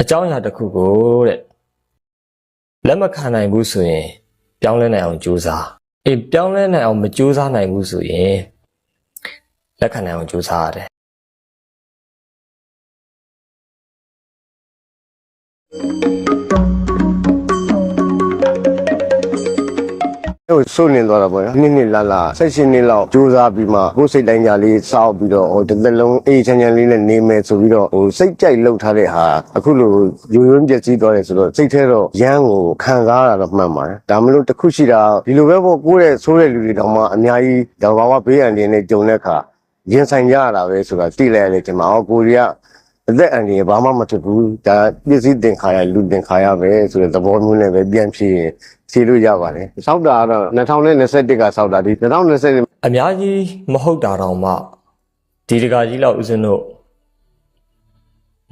အကြောင်းအရာတစ်ခုကိုတဲ့လက်မခံနိုင်ဘူးဆိုရင်ပြောင်းလဲနိုင်အောင်ကြိုးစားအေးပြောင်းလဲနိုင်အောင်မကြိုးစားနိုင်ဘူးဆိုရင်လက်ခံနိုင်အောင်ကြိုးစားရတယ် ဟိုစိုးနေသွားတာပေါ့နော်နှစ်နှစ်လာလာဆက်ရှင်နှစ်လောက်ကြိုးစားပြီးမှကိုယ်စိတ်တိုင်းကြလေးစောက်ပြီးတော့ဟိုတစ်သက်လုံးအေးချမ်းချမ်းလေးနဲ့နေမယ်ဆိုပြီးတော့ဟိုစိတ်ကြိုက်လှုပ်ထားတဲ့ဟာအခုလိုယိုယွင်းပြည့်စည်သွားတယ်ဆိုတော့စိတ်ထဲတော့ရမ်းကိုခံစားရတာတော့မှန်ပါတယ်ဒါမလို့တစ်ခုရှိတာဒီလိုပဲပေါ့ကိုယ့်ရဲ့ဆိုးတဲ့လူတွေတောင်မှအများကြီးဒါဘာဝဘေးအန္တရာယ်နဲ့ကြုံတဲ့အခါရင်ဆိုင်ကြရတာပဲဆိုတာသိလိုက်ရတယ်ကျွန်မအော်ကိုရီးယားအသက်အန္တရာယ်ဘာမှမဖြစ်ဘူးဒါပစ္စည်းတင်ခါရလူတင်ခါရပဲဆိုတဲ့သဘောမျိုးနဲ့ပဲပြန်ဖြေရင် ဖြေလို့ရပါတယ်စောက်တာကတော့2021ကစောက်တာဒီ2020အများကြီးမဟုတ်တာတောင်မှဒီတကာကြီးလောက်ဦးဇင်းတို့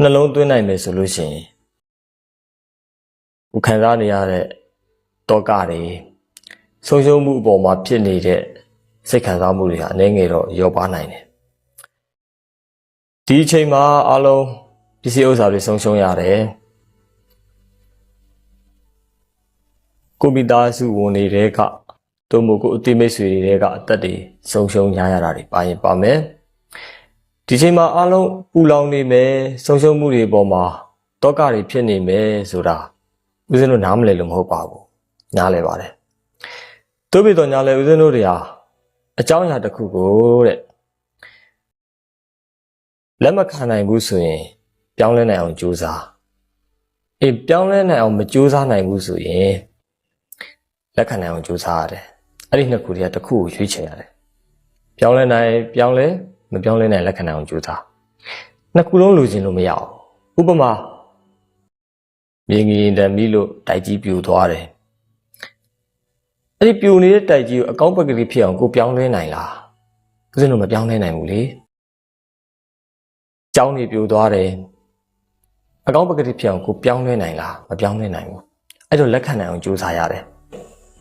နှလုံးသွင်းနိုင်မယ်ဆိုလို့ရှိရင်ကိုခံစားနေရတဲ့တောကတွေဆုံးရှုံးမှုအပေါ်မှာဖြစ်နေတဲ့စိတ်ခံစားမှုတွေဟာအနေငယ်တော့ရောပါနိုင်တယ်ဒီအချိန်မှာအလုံးပစ္စည်းဥစ္စာတွေဆုံးရှုံးရတယ် ကိုမိသားစုဝင်နေတဲ့ကတို့မို့ကိုအတိမိတ်ဆွေတွေကအသက်တွေဆုံးရှုံးရရတာတွေပါရင်ပါမယ်ဒီချိန်မှာအလုံးပူလောင်နေမယ်ဆုံးရှုံးမှုတွေပေါ်မှာတောကတွေဖြစ်နေမယ်ဆိုတာဦးဇင်းတို့နားမလည်လို့မဟုတ်ပါဘူးနားလည်ပါတယ်တို့ပြီတော့ညာလဲဦးဇင်းတို့တွေဟာအကြောင်းအရာတစ်ခုကိုတဲ့လက်မခံနိုင်ဘူးဆိုရင်ပြောင်းလဲနိုင်အောင်ကြိုးစားအေးပြောင်းလဲနိုင်အောင်မကြိုးစားနိုင်ဘူးဆိုရင် လက်ခံနိုင်အောင်ကြိုးစားရတယ်အဲ့ဒီနှစ်ခုတည်းကတစ်ခုကိုရွေးချယ်ရတယ်ပြောင်းလဲနိုင်ပြောင်းလဲမပြောင်းလဲနိုင်လက်ခံနိုင်အောင်ကြိုးစားနှစ်ခုလုံးလိုချင်လို့မရဘူးဥပမာမြင်ငင်တံမီလို့တိုက်ကြီးပြူသွားတယ်အဲ့ဒီပြူနေတဲ့တိုက်ကြီးကိုအကောင့်ပကတိဖြစ်အောင်ကိုပြောင်းလဲနိုင်လားဦးဇင်းတို့မပြောင်းလဲနိုင်ဘူးလေကြောင်းနေပြူသွားတယ်အကောင့်ပကတိဖြစ်အောင်ကိုပြောင်းလဲနိုင်လားမပြောင်းလဲနိုင်ဘူးအဲ့တော့လက်ခံနိုင်အောင်ကြိုးစားရတယ်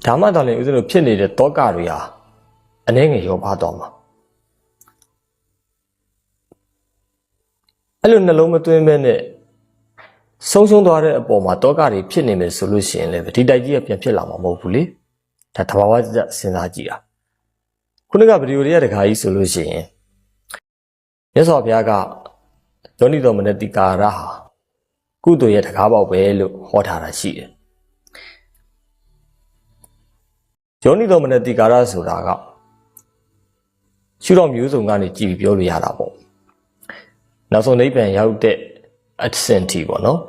ဒါမှတော်လည်းဦးဇင်းတို့ဖြစ်နေတဲ့တောကတွေဟာအနှဲငယ်ရောပါတော့မှာအဲ့လိုနှလုံးမသွင်းမဲနဲ့ဆုံးရှုံးသွားတဲ့အပေါ်မှာတောကတွေဖြစ်နေမယ်ဆိုလို့ရှိရင်လည်းဒီတိုက်ကြီးကပြန်ဖြစ်လာမှာမဟုတ်ဘူးလေဒါသဘာဝကျကျစဉ်းစားကြည့်တာခုနကဗီဒီယိုတွေကတခါကြီးဆိုလို့ရှိရင်မြတ်စွာဘုရားကယောနိတော်မနတိကာရဟာကုသိုလ်ရဲ့တကားပေါက်ပဲလို့ဟောထားတာရှိတယ် ယောနိတော်မနတိကာရဆိုတာကရှုတော်မျိုးစုံကနေကြည်ပြီးပြောလို့ရတာပေါ့နောက်ဆုံးနိဗ္ဗာန်ရောက်တဲ့အဆင့်ထိပေါ့နော်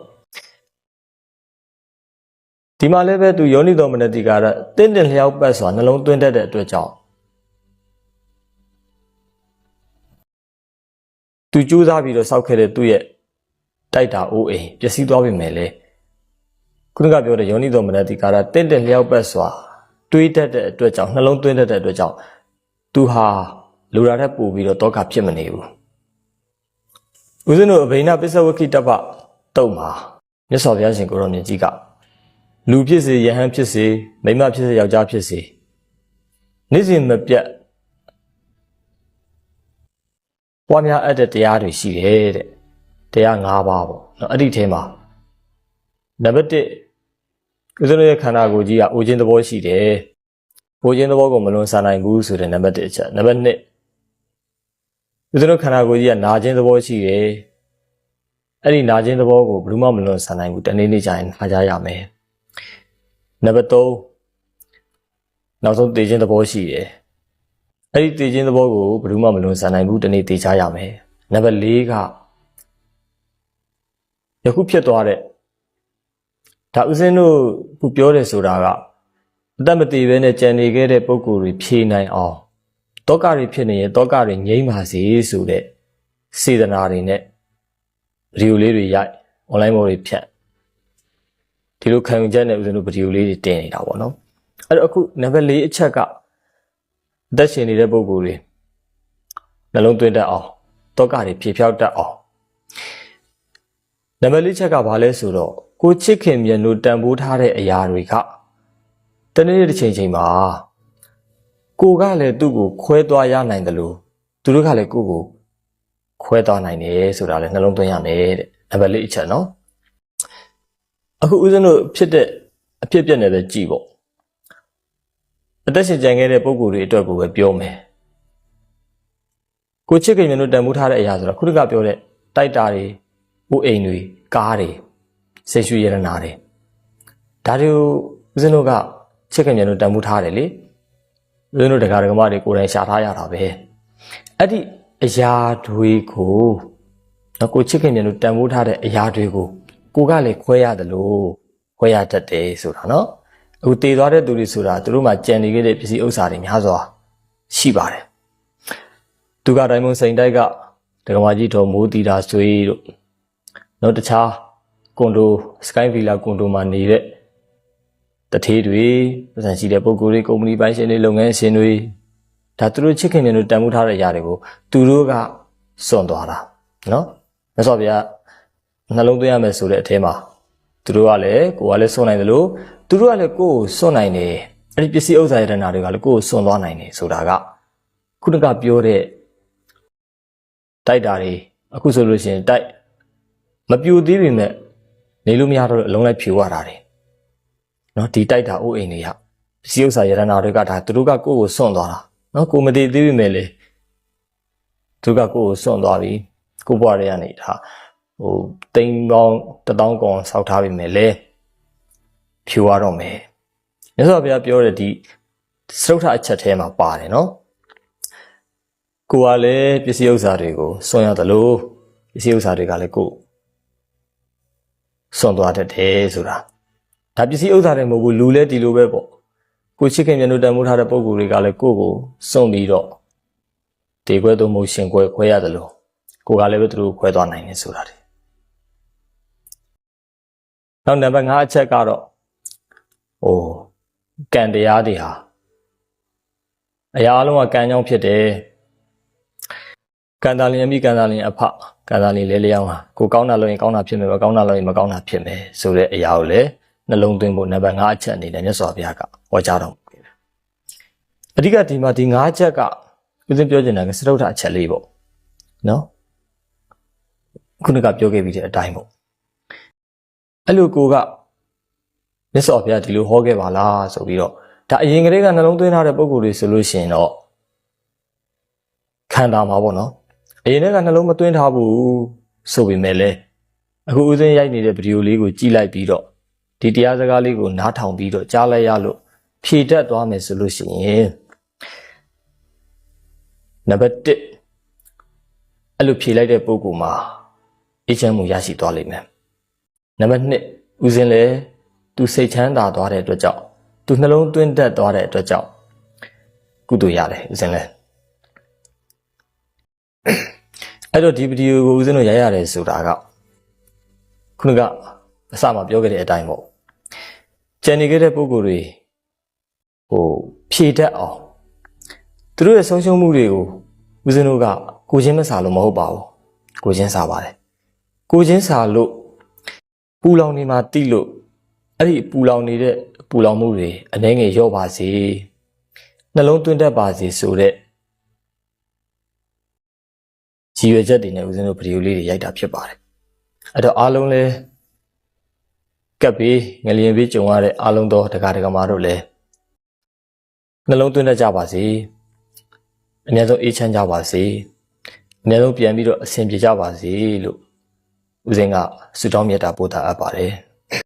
ဒီမှာလည်းပဲသူယောနိတော်မနတိကာရတင်းတင်လျောက်ပတ်စွာနှလုံးသွင်းတတ်တဲ့အတွက်ကြောင့်သူကြိုးစားပြီးတော့စောက်ခဲ့တဲ့သူ့ရဲ့တိုက်တာအိုးအိမ်ပျက်စီးသွားပြီမယ်လေခုနကပြောတဲ့ယောနိတော်မနတိကာရတင်းတင်လျောက်ပတ်စွာ တွေးတတ်တဲ့အတွက်ကြောင့်နှလုံးသွင်းတတ်တဲ့အတွက်ကြောင့်သူဟာလူရာထက်ပိုပြီးတော့တောကဖြစ်မနေဘူးဦးဇင်းတို့အဘိနပစ္စဝကိတ္တပတုတ်မှာမြတ်စွာဘုရားရှင်ကိုရောမြင့်ကြီးကလူဖြစ်စေယဟန်ဖြစ်စေမိန်းမဖြစ်စေယောက်ျားဖြစ်စေနေ့စဉ်မပြတ်ပွားများအပ်တဲ့တရားတွေရှိတယ်တဲ့တရား၅ပါးပေါ့နော်အဲ့ဒီထဲမှာနံပါတ်1 ဦးဇင်းတို့ရဲ့ခန္ဓာကိုယ်ကြီးကအိုခြင်းသဘောရှိတယ်။အိုခြင်းသဘောကိုမလွန်ဆန်နိုင်ဘူးဆိုတဲ့နံပါတ်1အချက်။နံပါတ်2ဦးဇင်းတို့ခန္ဓာကိုယ်ကြီးကနာခြင်းသဘောရှိတယ်။အဲ့ဒီနာခြင်းသဘောကိုဘယ်သူမှမလွန်ဆန်နိုင်ဘူး။တနေ့နေ့ကျရင်နာကြရမယ်။နံပါတ်3နောက်ဆုံးသိခြင်းသဘောရှိတယ်။အဲ့ဒီသိခြင်းသဘောကိုဘယ်သူမှမလွန်ဆန်နိုင်ဘူး။တနေ့သိချရမယ်။နံပါတ်4ကယခုဖြစ်သွားတဲ့ ဒါဥစဉ်တို့ခုပြောတယ်ဆိုတာကအသက်မတည်ဘဲနဲ့ကြံနေခဲ့တဲ့ပုံကိုယ်တွေဖြေနိုင်အောင်တောကတွေဖြစ်နေရင်တောကတွေငြိမ့်ပါစေဆိုတဲ့စေတနာတွေနဲ့ဗီဒီယိုလေးတွေရိုက် online ပေါ်တွေဖြတ်ဒီလိုခံယူချက်နဲ့ဥစဉ်တို့ဗီဒီယိုလေးတွေတင်နေတာပေါ့နော်အဲ့တော့အခုနံပါတ်၄အချက်ကအသက်ရှင်နေတဲ့ပုံကိုယ်တွေနှလုံးသွင်းတတ်အောင်တောကတွေဖြေဖြောက်တတ်အောင်နံပါတ်၄ချက်ကဘာလဲဆိုတော့ ကိုချစ်ခင်မြတ်တို့တန်ဖိုးထားတဲ့အရာတွေကတနေ့တစ်ချိန်ချိန်မှာကိုကလည်းသူ့ကိုခွဲသွားရနိုင်တယ်လို့သူတို့ကလည်းကိုကိုခွဲသွားနိုင်တယ်ဆိုတာလည်းနှလုံးသွင်းရမယ်တဲ့နံပါတ်၄အချက်နော်အခုဦးဇင်းတို့ဖြစ်တဲ့အဖြစ်အပျက်နဲ့ပဲကြည်ပေါ့အသက်ရှင်ကြံခဲ့တဲ့ပုံကိုယ်တွေအတွက်ကိုပဲပြောမယ်ကိုချစ်ခင်မြတ်တို့တန်ဖိုးထားတဲ့အရာဆိုတော့ခုတကပြောတဲ့တိုက်တာတွေဥအိမ်တွေကားတွေ ဆေရှူရတနာတွေဒါတွေကိုဦးဇင်းတို့ကချစ်ခင်မြတ်တို့တန်ဖိုးထားတယ်လေဦးဇင်းတို့တရားဓမ္မတွေကိုယ်တိုင်ရှာထားရတာပဲအဲ့ဒီအရာတွေကိုနော်ကိုချစ်ခင်မြတ်တို့တန်ဖိုးထားတဲ့အရာတွေကိုကိုကလည်းခွဲရတယ်လို့ခွဲရတတ်တယ်ဆိုတာနော်အခုတည်သွားတဲ့သူတွေဆိုတာသူတို့မှကြံနေခဲ့တဲ့ပစ္စည်းဥစ္စာတွေများစွာရှိပါတယ်သူကဒိုင်မွန်စိန်တိုက်ကဒကမာကြီးတော်မိုးတီတာဆွေးတို့နော်တခြား ကွန်ဒိုစကိုင်းဗီလာကွန်ဒိုမှာနေတဲ့တထေးတွေပတ်စံရှိတဲ့ပုံကိုယ်တွေကုမ္ပဏီပိုင်ရှင်တွေလုပ်ငန်းရှင်တွေဒါသူတို့ချစ်ခင်မြတ်တို့တန်ဖိုးထားတဲ့အရာတွေကိုသူတို့ကစွန့်သွားတာနော်မြတ်စွာဘုရားနှလုံးသွင်းရမယ်ဆိုတဲ့အထဲမှာသူတို့ကလည်းကိုယ်ကလည်းစွန့်နိုင်တယ်လို့သူတို့ကလည်းကိုယ်ကိုစွန့်နိုင်တယ်အဲ့ဒီပစ္စည်းဥစ္စာရတနာတွေကလည်းကိုယ်ကိုစွန့်သွားနိုင်တယ်ဆိုတာကခုနကပြောတဲ့တိုက်တာတွေအခုဆိုလို့ရှိရင်တိုက်မပြူသေးပေမဲ့ နေလို့မရတော့အလုံးလိုက်ဖြူရတာတွေနော်ဒီတိုက်တာအိုးအိမ်တွေကပစ္စည်းဥစ္စာရတနာတွေကဒါသူတို့ကကိုယ့်ကိုစွန့်သွားတာနော်ကိုမတည်သေးပေမဲ့လေသူကကိုယ့်ကိုစွန့်သွားပြီကိုဘွားတွေကနေဒါဟိုတိမ်ပေါင်းတစ်တောင်းကောင်စောက်ထားပြီမဲ့လေဖြူရတော့မယ်မြတ်စွာဘုရားပြောတဲ့ဒီစရုပ်ထအချက်ထဲမှာပါတယ်နော်ကိုကလည်းပစ္စည်းဥစ္စာတွေကိုစွန့်ရတယ်လို့ပစ္စည်းဥစ္စာတွေကလည်းကိုယ် စွန့်သွားတတ်တယ်ဆိုတာဒါပစ္စည်းဥစ္စာတွေမဟုတ်ဘူးလူလည်းဒီလိုပဲပေါ့ကိုချစ်ခင်မြတ်တို့တန်မိုးထားတဲ့ပုံကိုယ်တွေကလည်းကိုယ့်ကိုစွန့်ပြီးတော့တေခွဲသို့မဟုတ်ရှင်ခွဲခွဲရတယ်လို့ကိုကလည်းပဲသူတို့ခွဲသွားနိုင်တယ်ဆိုတာတွေနောက်နံပါတ်5အချက်ကတော့ဟိုကံတရားတွေဟာအရာအလုံးကကံကြောင့်ဖြစ်တယ် ကံတာလင်အမိကံတာလင်အဖကံတာလင်လဲလျောင်းဟာကိုကောင်းတာလို့ရင်ကောင်းတာဖြစ်မယ်မကောင်းတာလို့ရင်မကောင်းတာဖြစ်မယ်ဆိုတဲ့အရာကိုလည်းနှလုံးသွင်းဖို့နံပါတ်5အချက်အနေနဲ့မြတ်စွာဘုရားကဟောကြားတော်မူခဲ့တယ်အဓိကဒီမှာဒီ5ချက်ကဦးဇင်းပြောချင်တာကစတုထအချက်လေးပေါ့နော်ခုနကပြောခဲ့ပြီးတဲ့အတိုင်းပေါ့အဲ့လိုကိုကမြတ်စွာဘုရားဒီလိုဟောခဲ့ပါလားဆိုပြီးတော့ဒါအရင်ကတည်းကနှလုံးသွင်းထားတဲ့ပုံကိုယ်တွေဆိုလို့ရှိရင်တော့ခံတာမှာပေါ့နော် အရင်ကနှလုံးမသွင်းထားဘူးဆိုပေမဲ့လည်းအခုဦးစင်းရိုက်နေတဲ့ဗီဒီယိုလေးကိုကြည့်လိုက်ပြီးတော့ဒီတရားစကားလေးကိုနားထောင်ပြီးတော့ကြားလိုက်ရလို့ဖြည့်တတ်သွားမယ်ဆိုလို့ရှိရင်နံပါတ်1အဲ့လိုဖြည့်လိုက်တဲ့ပုံကူမှာအေးချမ်းမှုရရှိသွားလိမ့်မယ်နံပါတ်2ဦးစင်းလည်းသူစိတ်ချမ်းသာသွားတဲ့အတွက်ကြောင့်သူနှလုံးသွင်းတတ်သွားတဲ့အတွက်ကြောင့်ကုသိုလ်ရတယ်ဦးစင်းလည်း အဲ့တော့ဒီဗီဒီယိုကိုဦးဇင်းတို့ရိုက်ရတယ်ဆိုတာကခုနကအစမှပြောခဲ့တဲ့အတိုင်းပေါ့ကြံနေခဲ့တဲ့ပုံကိုယ်တွေဟိုဖြည့်တတ်အောင်သူတို့ရဲ့ဆုံးရှုံးမှုတွေကိုဦးဇင်းတို့ကကိုချင်းမစာလို့မဟုတ်ပါဘူးကိုချင်းစာပါတယ်ကိုချင်းစာလို့ပူလောင်နေမှာတိလို့အဲ့ဒီပူလောင်နေတဲ့ပူလောင်မှုတွေအနှဲငယ်ရော့ပါစေနှလုံးသွင်းတတ်ပါစေဆိုတဲ့ ရည်ရွယ်ချက်တွေနဲ့ဦးဇင်းတို့ဗီဒီယိုလေးတွေရိုက်တာဖြစ်ပါတယ်အဲ့တော့အားလုံးလဲကပ်ပြီးငလျင်ပြီးကြုံရတဲ့အားလုံးသောတက္ကະတက္ကမတို့လည်းနှလုံးသွင်းတတ်ကြပါစေအများဆုံးအေးချမ်းကြပါစေအများဆုံးပြန်ပြီးတော့အဆင်ပြေကြပါစေလို့ဦးဇင်းကဆုတောင်းမြတ်တာပို့တာအပ်ပါတယ်